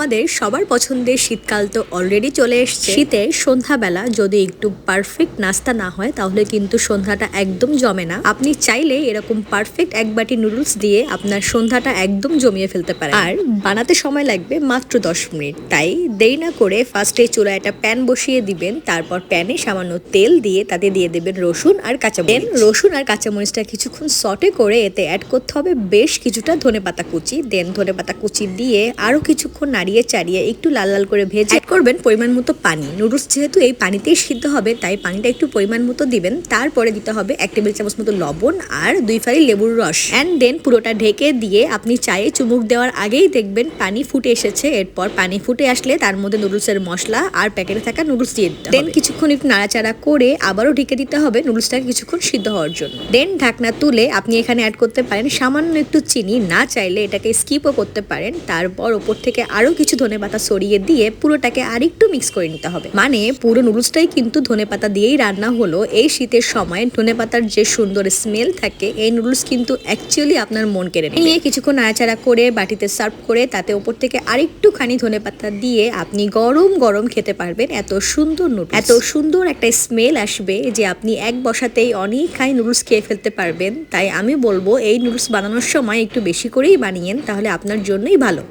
আমাদের সবার পছন্দের শীতকাল তো অলরেডি চলে এসছে। শীতে সন্ধ্যাবেলা যদি একটু পারফেক্ট নাস্তা না হয়, তাহলে কিন্তু সন্ধ্যাটা একদম জমে না। আপনি চাইলে এরকম পারফেক্ট এক বাটি নুডলস দিয়ে আপনার সন্ধ্যাটা একদম জমিয়ে ফেলতে পারেন। আর বানাতে সময় লাগবে মাত্র দশ মিনিট। তাই দেরি না করে ফার্স্টে চুলায় একটা প্যান বসিয়ে দিবেন, তারপর প্যানে সামান্য তেল দিয়ে তাতে দিয়ে দেবেন রসুন আর কাঁচামরিচ। রসুন আর কাঁচামরিচটা কিছুক্ষণ সটে করে এতে অ্যাড করতে হবে বেশ কিছুটা ধনেপাতা কুচি। দেন ধনেপাতা কুচি দিয়ে আরও কিছুক্ষণ নাড়িয়ে চাড়িয়ে একটু লাল লাল করে ভেজে অ্যাড করবেন পরিমাণ মতো পানি। নুডলস যেহেতু এই পানিতেই সিদ্ধ হবে তাই পানিটা একটু পরিমাণ মতো দিবেন। তারপরে দিতে হবে এক টেবিল চামচ মতো লবণ আর দুই ফালি লেবুর রস। অ্যান্ড দেন পুরোটা ঢেকে দিয়ে আপনি চায়ে চুমুক দেওয়ার আগেই দেখবেন পানি ফুটে এসেছে। এরপর পানি ফুটে আসলে তার মধ্যে নুডলসের মশলা আর প্যাকেটে থাকা নুডলস দিয়ে দিতে দেন কিছুক্ষণ একটু নাড়াচাড়া করে আবারও ঢেকে দিতে হবে নুডলসটাকে কিছুক্ষণ সিদ্ধ হওয়ার জন্য। দেন ঢাকনা তুলে আপনি এখানে অ্যাড করতে পারেন সামান্য একটু চিনি। না চাইলে এটাকে স্কিপও করতে পারেন। তারপর ওপর থেকে আরও কিছু ধনেপাতা সরিয়ে দিয়ে পুরোটাকে আরেকটু মিক্স করে নিতে হবে। মানে পুরো নুডলসটাই কিন্তু ধনেপাতা দিয়েই রান্না হলো। এই শীতের সময় ধনেপাতার যে সুন্দর স্মেল থাকে, এই নুডলস কিন্তু অ্যাকচুয়ালি আপনার মন কেড়ে নিয়ে কিছুক্ষণ নাড়াচাড়া করে বাটিতে সার্ভ করে তাতে ওপর থেকে আরেকটু খানি ধনেপাতা দিয়ে আপনি গরম গরম খেতে পারবেন। এত সুন্দর নুডলস এত সুন্দর একটা স্মেল আসবে যে আপনি এক বসাতেই অনেক খানি নুডলস খেয়ে ফেলতে পারবেন। তাই আমি বলব, এই নুডলস বানানোর সময় একটু বেশি করেই বানিয়েন, তাহলে আপনার জন্যই ভালো।